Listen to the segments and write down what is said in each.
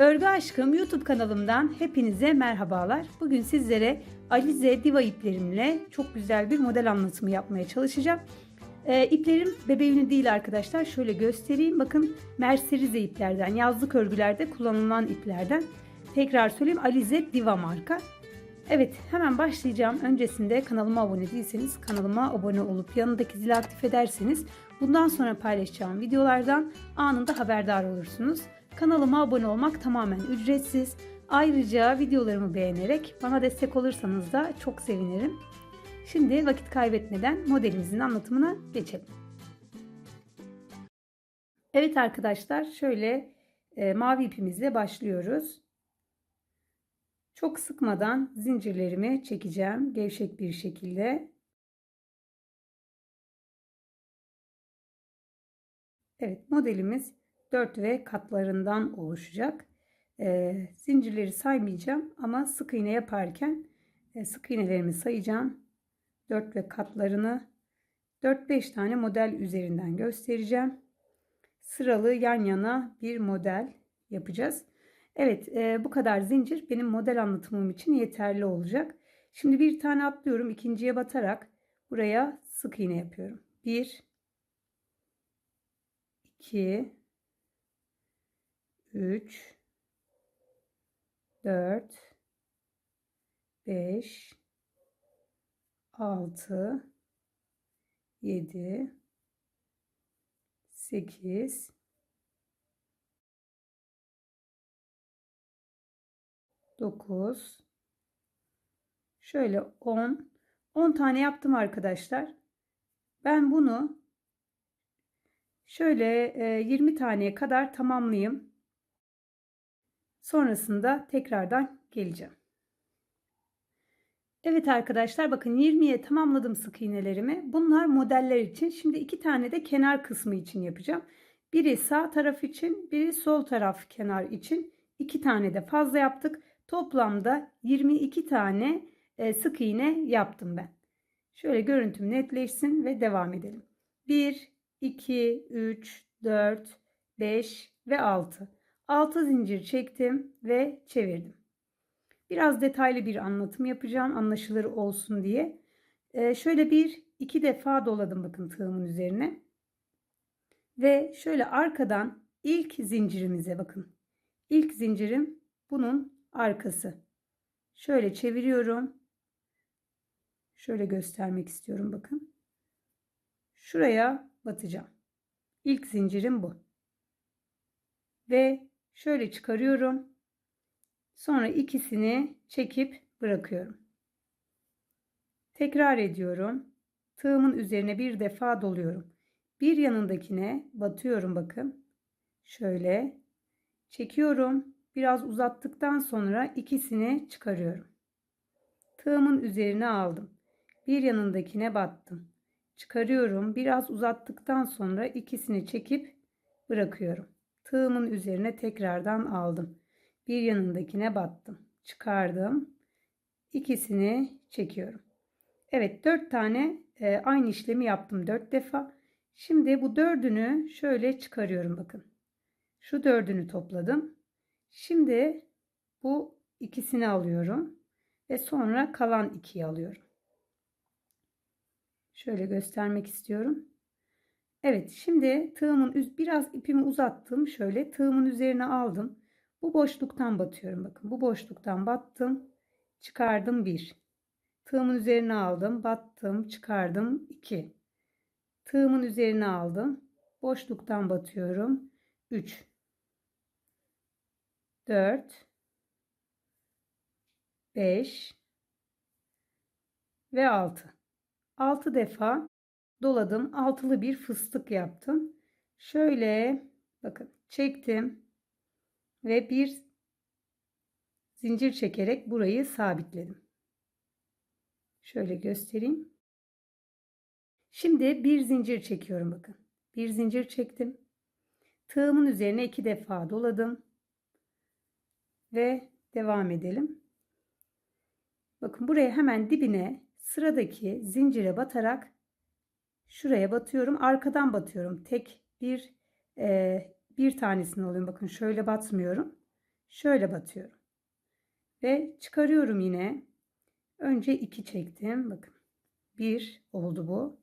Örgü Aşkım YouTube kanalımdan hepinize merhabalar. Bugün sizlere Alize Diva iplerimle çok güzel bir model anlatımı yapmaya çalışacağım. Ee, iplerim bebeğini değil arkadaşlar. Şöyle göstereyim. Bakın Merserize iplerden, yazlık örgülerde kullanılan iplerden. Tekrar söyleyeyim Alize Diva marka. Evet hemen başlayacağım. Öncesinde kanalıma abone değilseniz kanalıma abone olup yanındaki zili aktif ederseniz bundan sonra paylaşacağım videolardan anında haberdar olursunuz. Kanalıma abone olmak tamamen ücretsiz. Ayrıca videolarımı beğenerek bana destek olursanız da çok sevinirim. Şimdi vakit kaybetmeden modelimizin anlatımına geçelim. Evet arkadaşlar şöyle e, mavi ipimizle başlıyoruz. Çok sıkmadan zincirlerimi çekeceğim gevşek bir şekilde. Evet modelimiz 4 ve katlarından oluşacak. E, zincirleri saymayacağım ama sık iğne yaparken e, sık iğnelerimi sayacağım. 4 ve katlarını 4-5 tane model üzerinden göstereceğim. Sıralı yan yana bir model yapacağız. Evet e, bu kadar zincir benim model anlatımım için yeterli olacak. Şimdi bir tane atlıyorum ikinciye batarak buraya sık iğne yapıyorum. 1 2 3 4 5 6 7 8 9 şöyle 10 10 tane yaptım arkadaşlar. Ben bunu şöyle 20 taneye kadar tamamlayayım. Sonrasında tekrardan geleceğim. Evet arkadaşlar bakın 20'ye tamamladım sık iğnelerimi. Bunlar modeller için. Şimdi iki tane de kenar kısmı için yapacağım. Biri sağ taraf için, biri sol taraf kenar için. İki tane de fazla yaptık. Toplamda 22 tane e, sık iğne yaptım ben. Şöyle görüntüm netleşsin ve devam edelim. 1, 2, 3, 4, 5 ve 6. 6 zincir çektim ve çevirdim. Biraz detaylı bir anlatım yapacağım anlaşılır olsun diye. Ee, şöyle bir iki defa doladım bakın tığımın üzerine. Ve şöyle arkadan ilk zincirimize bakın. İlk zincirim bunun arkası. Şöyle çeviriyorum. Şöyle göstermek istiyorum bakın. Şuraya batacağım. İlk zincirim bu. Ve şöyle çıkarıyorum. Sonra ikisini çekip bırakıyorum. Tekrar ediyorum. Tığımın üzerine bir defa doluyorum. Bir yanındakine batıyorum bakın. Şöyle çekiyorum. Biraz uzattıktan sonra ikisini çıkarıyorum. Tığımın üzerine aldım. Bir yanındakine battım. Çıkarıyorum. Biraz uzattıktan sonra ikisini çekip bırakıyorum. Tığımın üzerine tekrardan aldım. Bir yanındakine battım. Çıkardım. İkisini çekiyorum. Evet dört tane e, aynı işlemi yaptım dört defa. Şimdi bu dördünü şöyle çıkarıyorum bakın. Şu dördünü topladım. Şimdi bu ikisini alıyorum. Ve sonra kalan ikiyi alıyorum. Şöyle göstermek istiyorum. Evet şimdi tığımın biraz ipimi uzattım. Şöyle tığımın üzerine aldım. Bu boşluktan batıyorum. Bakın bu boşluktan battım. Çıkardım 1. Tığımın üzerine aldım. Battım. Çıkardım 2. Tığımın üzerine aldım. Boşluktan batıyorum. 3. 4. 5. Ve 6. 6 defa doladım. Altılı bir fıstık yaptım. Şöyle bakın çektim ve bir zincir çekerek burayı sabitledim. Şöyle göstereyim. Şimdi bir zincir çekiyorum bakın. Bir zincir çektim. Tığımın üzerine iki defa doladım. Ve devam edelim. Bakın buraya hemen dibine sıradaki zincire batarak şuraya batıyorum. Arkadan batıyorum. Tek bir e, bir tanesini alıyorum. Bakın şöyle batmıyorum. şöyle batıyorum. Ve çıkarıyorum yine. Önce 2 çektim. Bakın. 1 oldu bu.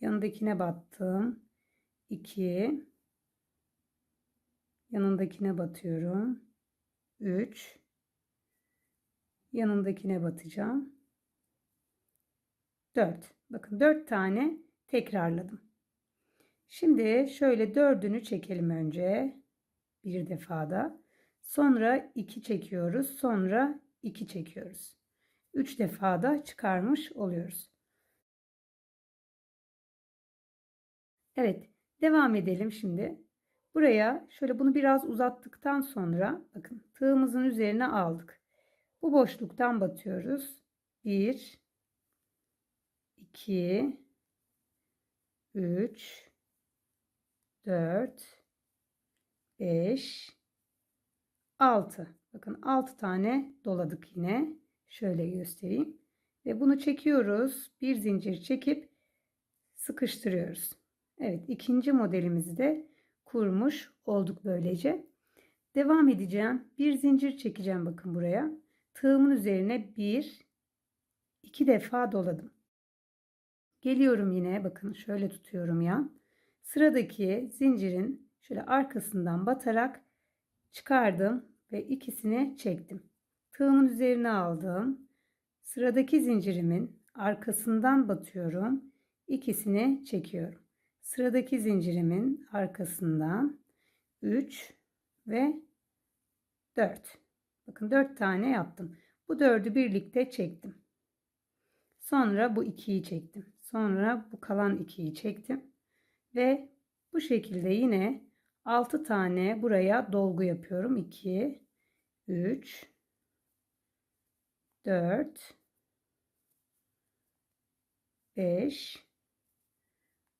Yanındakine battım. 2 yanındakine batıyorum. 3 yanındakine batacağım. 4. Bakın 4 tane tekrarladım. Şimdi şöyle dördünü çekelim önce. Bir defada. Sonra 2 çekiyoruz. Sonra 2 çekiyoruz. 3 defada çıkarmış oluyoruz. Evet, devam edelim şimdi. Buraya şöyle bunu biraz uzattıktan sonra bakın tığımızın üzerine aldık. Bu boşluktan batıyoruz. 1 2 3 4 5 6 bakın 6 tane doladık yine. Şöyle göstereyim. Ve bunu çekiyoruz. Bir zincir çekip sıkıştırıyoruz. Evet ikinci modelimizi de kurmuş olduk böylece. Devam edeceğim. Bir zincir çekeceğim bakın buraya. Tığımın üzerine bir iki defa doladım geliyorum yine bakın şöyle tutuyorum yan sıradaki zincirin şöyle arkasından batarak çıkardım ve ikisini çektim. Tığımın üzerine aldım. Sıradaki zincirimin arkasından batıyorum. İkisini çekiyorum. Sıradaki zincirimin arkasından 3 ve 4. Bakın 4 tane yaptım. Bu 4'ü birlikte çektim. Sonra bu 2'yi çektim. Sonra bu kalan 2'yi çektim. Ve bu şekilde yine 6 tane buraya dolgu yapıyorum. 2, 3, 4, 5,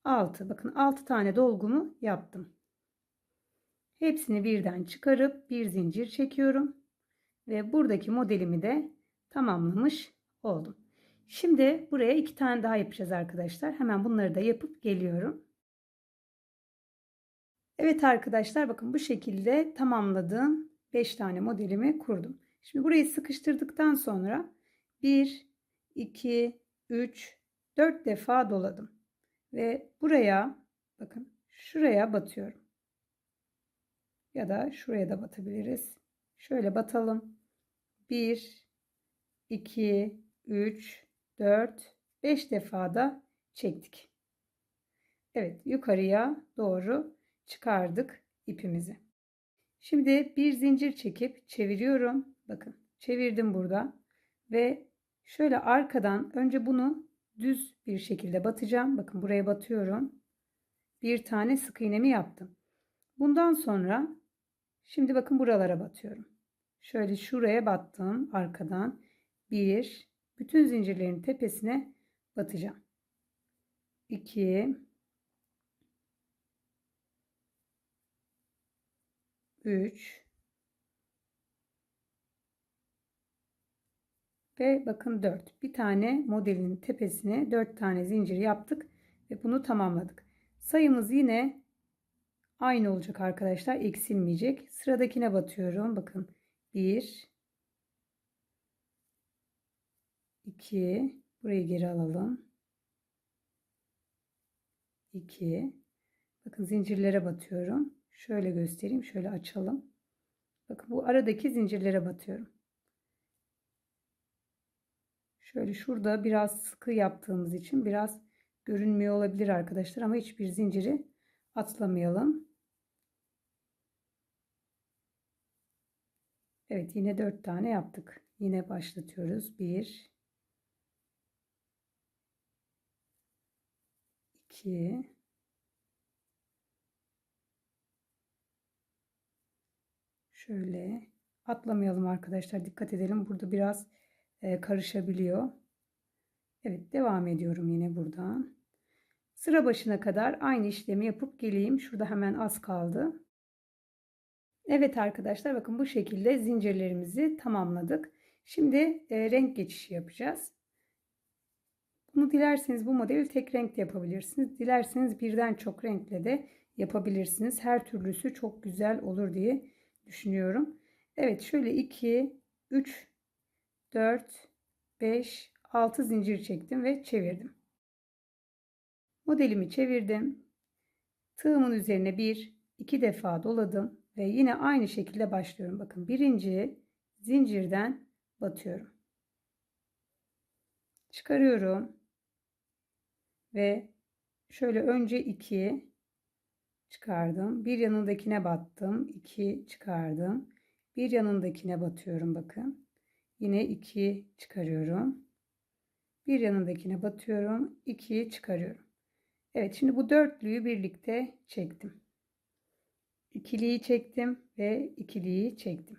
6. Bakın 6 tane dolgumu yaptım. Hepsini birden çıkarıp bir zincir çekiyorum. Ve buradaki modelimi de tamamlamış oldum. Şimdi buraya iki tane daha yapacağız arkadaşlar. Hemen bunları da yapıp geliyorum. Evet arkadaşlar bakın bu şekilde tamamladığım 5 tane modelimi kurdum. Şimdi burayı sıkıştırdıktan sonra 1, 2, 3, 4 defa doladım. Ve buraya bakın şuraya batıyorum. Ya da şuraya da batabiliriz. Şöyle batalım. 1, 2, 3, 4, 5 defa da çektik. Evet yukarıya doğru çıkardık ipimizi. Şimdi bir zincir çekip çeviriyorum. Bakın çevirdim burada ve şöyle arkadan önce bunu düz bir şekilde batacağım. Bakın buraya batıyorum. Bir tane sık iğnemi yaptım. Bundan sonra şimdi bakın buralara batıyorum. Şöyle şuraya battım arkadan. Bir, bütün zincirlerin tepesine batacağım. 2 3 ve bakın 4. Bir tane modelin tepesine 4 tane zincir yaptık ve bunu tamamladık. Sayımız yine aynı olacak arkadaşlar. Eksilmeyecek. Sıradakine batıyorum. Bakın 1 2 burayı geri alalım. 2 bakın zincirlere batıyorum. Şöyle göstereyim. Şöyle açalım. Bakın bu aradaki zincirlere batıyorum. Şöyle şurada biraz sıkı yaptığımız için biraz görünmüyor olabilir arkadaşlar ama hiçbir zinciri atlamayalım. Evet yine 4 tane yaptık. Yine başlatıyoruz. 1 2 Şöyle atlamayalım arkadaşlar. Dikkat edelim. Burada biraz e, karışabiliyor. Evet devam ediyorum yine buradan. Sıra başına kadar aynı işlemi yapıp geleyim. Şurada hemen az kaldı. Evet arkadaşlar bakın bu şekilde zincirlerimizi tamamladık. Şimdi e, renk geçişi yapacağız. Bunu dilerseniz bu modeli tek renkte yapabilirsiniz. Dilerseniz birden çok renkle de yapabilirsiniz. Her türlüsü çok güzel olur diye düşünüyorum. Evet şöyle 2, 3, 4, 5, 6 zincir çektim ve çevirdim. Modelimi çevirdim. Tığımın üzerine bir, iki defa doladım ve yine aynı şekilde başlıyorum. Bakın birinci zincirden batıyorum. Çıkarıyorum. Ve şöyle önce 2 çıkardım. Bir yanındakine battım. 2 çıkardım. Bir yanındakine batıyorum bakın. Yine 2 çıkarıyorum. Bir yanındakine batıyorum. 2 çıkarıyorum. Evet şimdi bu dörtlüyü birlikte çektim. İkiliyi çektim ve ikiliyi çektim.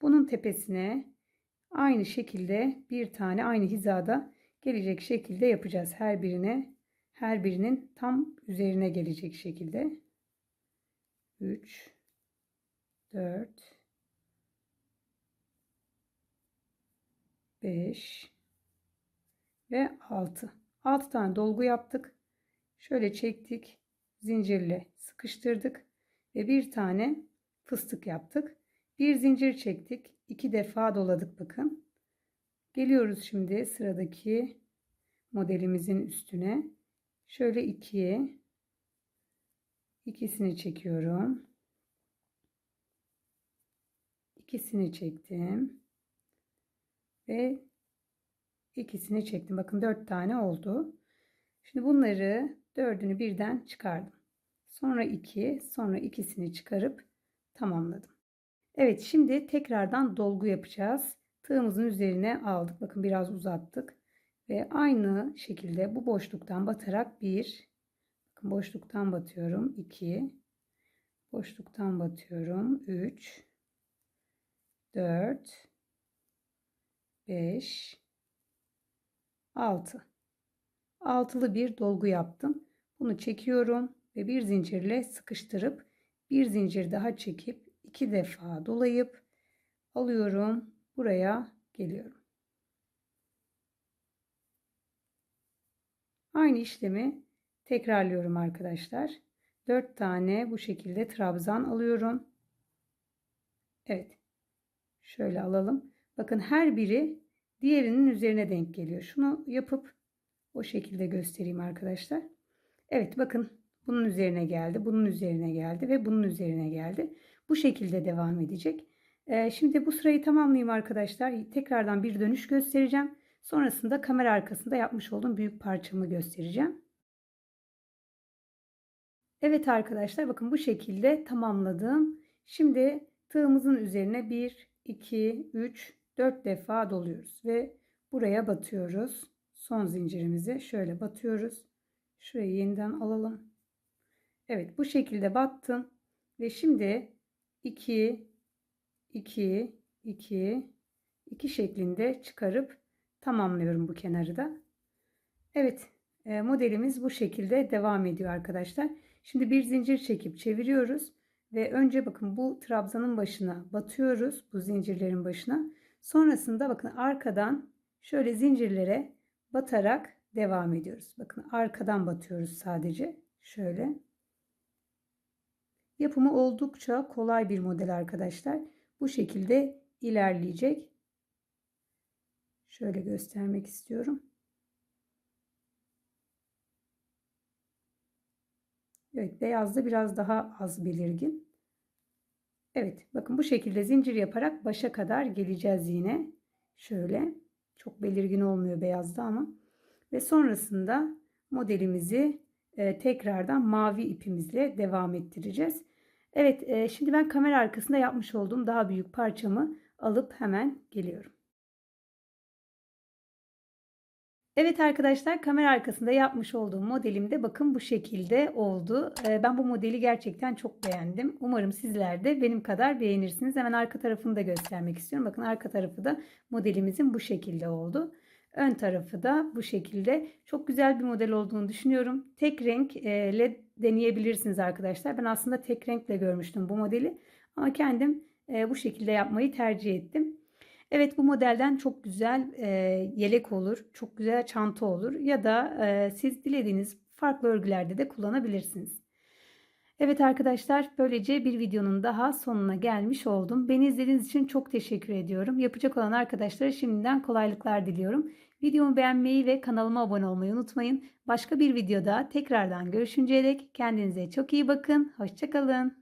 Bunun tepesine aynı şekilde bir tane aynı hizada gelecek şekilde yapacağız. Her birine her birinin tam üzerine gelecek şekilde. 3 4 5 ve 6. 6 tane dolgu yaptık. Şöyle çektik. Zincirle sıkıştırdık ve bir tane fıstık yaptık. Bir zincir çektik. iki defa doladık bakın. Geliyoruz şimdi sıradaki modelimizin üstüne. Şöyle ikiye ikisini çekiyorum. İkisini çektim. Ve ikisini çektim. Bakın dört tane oldu. Şimdi bunları dördünü birden çıkardım. Sonra iki, sonra ikisini çıkarıp tamamladım. Evet şimdi tekrardan dolgu yapacağız. Tığımızın üzerine aldık. Bakın biraz uzattık. Ve aynı şekilde bu boşluktan batarak bir, bakın boşluktan batıyorum. 2, boşluktan batıyorum. 3, 4, 5, 6. Altılı bir dolgu yaptım. Bunu çekiyorum ve bir zincirle sıkıştırıp bir zincir daha çekip iki defa dolayıp alıyorum. Buraya geliyorum. Aynı işlemi tekrarlıyorum arkadaşlar. 4 tane bu şekilde trabzan alıyorum. Evet. Şöyle alalım. Bakın her biri diğerinin üzerine denk geliyor. Şunu yapıp o şekilde göstereyim arkadaşlar. Evet bakın bunun üzerine geldi, bunun üzerine geldi ve bunun üzerine geldi. Bu şekilde devam edecek. Ee, şimdi bu sırayı tamamlayayım arkadaşlar. Tekrardan bir dönüş göstereceğim. Sonrasında kamera arkasında yapmış olduğum büyük parçamı göstereceğim. Evet arkadaşlar bakın bu şekilde tamamladım. Şimdi tığımızın üzerine 1, 2, 3, 4 defa doluyoruz ve buraya batıyoruz. Son zincirimizi şöyle batıyoruz. Şurayı yeniden alalım. Evet bu şekilde battım ve şimdi 2 2 2 2 şeklinde çıkarıp tamamlıyorum bu kenarı da. Evet e, modelimiz bu şekilde devam ediyor arkadaşlar. Şimdi bir zincir çekip çeviriyoruz ve önce bakın bu trabzanın başına batıyoruz bu zincirlerin başına. Sonrasında bakın arkadan şöyle zincirlere batarak devam ediyoruz. Bakın arkadan batıyoruz sadece. Şöyle. Yapımı oldukça kolay bir model arkadaşlar. Bu şekilde ilerleyecek. Şöyle göstermek istiyorum. Evet beyazda biraz daha az belirgin. Evet bakın bu şekilde zincir yaparak başa kadar geleceğiz yine. Şöyle çok belirgin olmuyor beyazda ama. Ve sonrasında modelimizi e, tekrardan mavi ipimizle devam ettireceğiz. Evet e, şimdi ben kamera arkasında yapmış olduğum daha büyük parçamı alıp hemen geliyorum. Evet arkadaşlar kamera arkasında yapmış olduğum modelimde bakın bu şekilde oldu. E, ben bu modeli gerçekten çok beğendim. Umarım sizler de benim kadar beğenirsiniz. Hemen arka tarafını da göstermek istiyorum. Bakın arka tarafı da modelimizin bu şekilde oldu. Ön tarafı da bu şekilde. Çok güzel bir model olduğunu düşünüyorum. Tek renk e, deneyebilirsiniz arkadaşlar. Ben aslında tek renkle görmüştüm bu modeli. Ama kendim e, bu şekilde yapmayı tercih ettim. Evet bu modelden çok güzel e, yelek olur. Çok güzel çanta olur. Ya da siz dilediğiniz farklı örgülerde de kullanabilirsiniz. Evet arkadaşlar böylece bir videonun daha sonuna gelmiş oldum. Beni izlediğiniz için çok teşekkür ediyorum. Yapacak olan arkadaşlara şimdiden kolaylıklar diliyorum. Videomu beğenmeyi ve kanalıma abone olmayı unutmayın. Başka bir videoda tekrardan görüşünceye dek kendinize çok iyi bakın. Hoşçakalın.